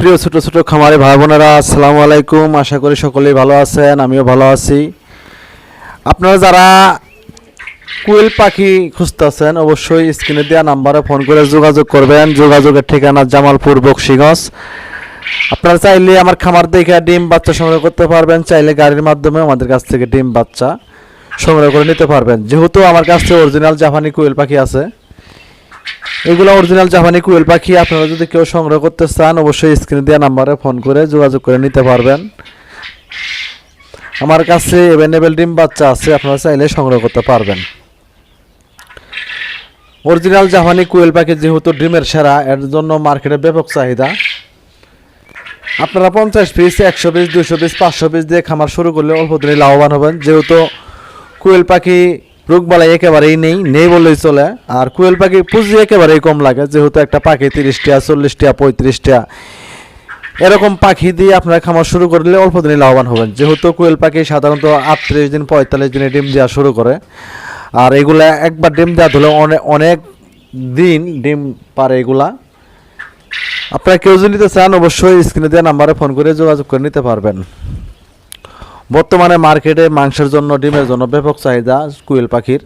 প্রিয় ছোট ছোট খামারে ভাই বোনেরা আসসালামু আলাইকুম। আশা করি সকলেই ভালো আছেন, আমিও ভালো আছি। আপনারা যারা কুয়েল পাখি খুঁজতেছেন অবশ্যই স্ক্রিনে দেওয়া নাম্বারে ফোন করে যোগাযোগ করবেন। যোগাযোগের ঠিকানা জামালপুর, বক্সিগঞ্জ। আপনারা চাইলে আমার খামার দেখে ডিম বাচ্চা সংগ্রহ করতে পারবেন। চাইলে গাড়ির মাধ্যমে আমাদের কাছ থেকে ডিম বাচ্চা সংগ্রহ করে নিতে পারবেন। যেহেতু আমার কাছে অরিজিনাল জাপানি কুয়েল পাখি আছে এগুলো অরিজিনাল জাপানি কুয়েল পাখি, আপনারা যদি কেউ সংগ্রহ করতে চান, অবশ্যই স্ক্রিনে দেওয়া নাম্বারে ফোন করে যোগাযোগ করে নিতে পারবেন। আমার কাছে অ্যাভেলেবেল ডিম বাচ্চা আছে, আপনারা চাইলে সংগ্রহ করতে পারবেন। অরিজিনাল জাপানি কুয়েল পাখি যেহেতু ডিমের সেরা, এর জন্য মার্কেটে ব্যাপক চাহিদা। আপনারা পঞ্চাশ পিস একশো পিস দুশো পিস পাঁচশো পিস দিয়ে খামার শুরু করলে অল্প দিনে লাভবান হবেন। যেহেতু কুয়েল পাখি রোগবালাই একেবারেই নেই নেই বললেই চলে। আর কুয়েল পাখি পুঁজি একেবারেই কম লাগে, যেহেতু একটা পাখি তিরিশটা চল্লিশটা পঁয়ত্রিশটা এরকম পাখি দিয়ে আপনারা খামার শুরু করলে অল্প দিনে লাভবান হবেন। যেহেতু কোয়েল পাখি সাধারণত আটত্রিশ দিন, পঁয়তাল্লিশ দিনে ডিম দেওয়া শুরু করে। আর এগুলা একবার ডিম দেওয়া ধরলে অনেক অনেক দিন ডিম পারে এগুলা। আপনারা কেউ যদি নিতে চান, অবশ্যই স্ক্রিনে দেওয়া নাম্বারে ফোন করে যোগাযোগ করে নিতে পারবেন। বর্তমানে মার্কেটে মাংসের জন্য, ডিমের জন্য ব্যাপক চাহিদা কুয়েল পাখির।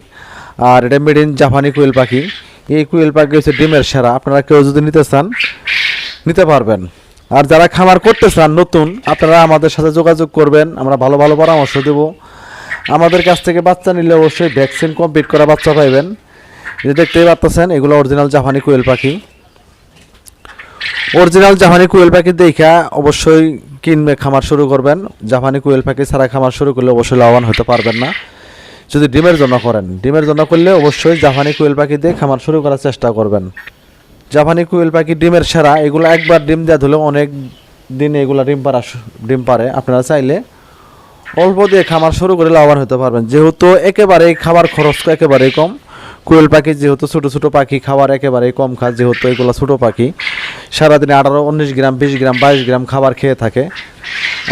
আর এটা মেড ইন জাপানি কুয়েল পাখি। এই কুয়েল পাখি হচ্ছে ডিমের সেরা। আপনারা কেউ যদি নিতে চান, নিতে পারবেন। আর যারা খামার করতে চান নতুন, আপনারা আমাদের সাথে যোগাযোগ করবেন। আমরা ভালো ভালো পরামর্শ দেব। আমাদের কাছ থেকে বাচ্চা নিলে অবশ্যই ভ্যাকসিন কমপ্লিট করা বাচ্চা পাইবেন। যে দেখতেই পারতেছেন এগুলো অরিজিনাল জাপানি কুয়েল পাখি। অরিজিনাল জাপানি কুয়েল পাখি দেখা, অবশ্যই কিনবে, খামার শুরু করবেন। জাপানি কুয়েল পাখি ছাড়া খামার শুরু করলে অবশ্যই লাভবান হতে পারবেন না। যদি ডিমের জন্য করেন, ডিমের জন্য করলে অবশ্যই জাপানি কুয়েল পাখি দিয়ে খামার শুরু করার চেষ্টা করবেন। জাপানি কুয়েল পাখি ডিমের সেরা, এগুলো একবার ডিম দেওয়া ধরলে অনেক দিন এগুলো ডিম পারা ডিম পারে আপনারা চাইলে অল্প দিয়ে খামার শুরু করে লাভবান হতে পারবেন। যেহেতু একেবারেই খাবার খরচ একেবারেই কম। কোয়েল পাখি যেহেতু ছোটো ছোটো পাখি খাবার একেবারেই কম খায় যেহেতু এগুলো ছোটো পাখি, সারাদিনে আঠারো, উনিশ গ্রাম, বিশ গ্রাম, বাইশ গ্রাম খাবার খেয়ে থাকে।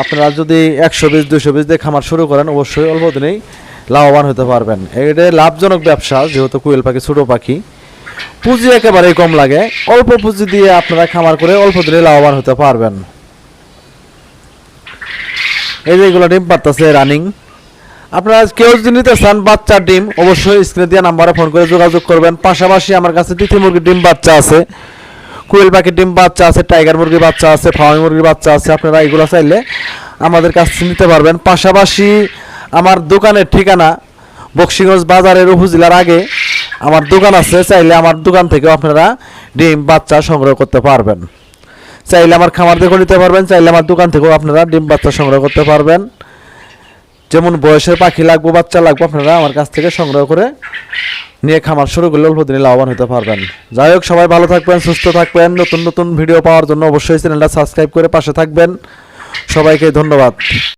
আপনারা যদি একশো বিশ দুশো বিশ দিয়ে খামার শুরু করেন, অবশ্যই অল্প দিনেই লাভবান হতে পারবেন। এটা লাভজনক ব্যবসা, যেহেতু কোয়েল পাখি ছোটো পাখি। পুঁজি একেবারেই কম লাগে, অল্প পুঁজি দিয়ে আপনারা খামার করে অল্প দিনে লাভবান হতে পারবেন। এই যে এগুলো ডিম পারতেছে রানিং আপনারা কেউ যদি নিতে চান বাচ্চার ডিম, অবশ্যই স্ক্রিনে দিয়ে নাম্বারে ফোন করে যোগাযোগ করবেন। পাশাপাশি আমার কাছে তিথি মুরগির ডিম বাচ্চা আছে, কুয়েল পাখির ডিম বাচ্চা আছে, টাইগার মুরগির বাচ্চা আছে ফার্মি মুরগির বাচ্চা আছে, আপনারা এগুলো চাইলে আমাদের কাছ থেকে নিতে পারবেন। পাশাপাশি আমার দোকানের ঠিকানা বক্সিগঞ্জ বাজারের উপজেলার আগে আমার দোকান আছে, চাইলে আমার দোকান থেকেও আপনারা ডিম বাচ্চা সংগ্রহ করতে পারবেন। চাইলে আমার খামার দেখেও নিতে পারবেন, চাইলে আমার দোকান থেকেও আপনারা ডিম বাচ্চা সংগ্রহ করতে পারবেন। যেমন বয়সের পাখি লাগবো, বাচ্চা লাগবো, আপনারা আমার কাছ থেকে সংগ্রহ করে নিয়ে খামার শুরু করলে অল্প দিনে লাভবান হতে পারবেন। যাই হোক, সবাই ভালো থাকবেন, সুস্থ থাকবেন, নতুন নতুন ভিডিও পাওয়ার জন্য অবশ্যই চ্যানেলটা সাবস্ক্রাইব করে পাশে থাকবেন। সবাইকে ধন্যবাদ।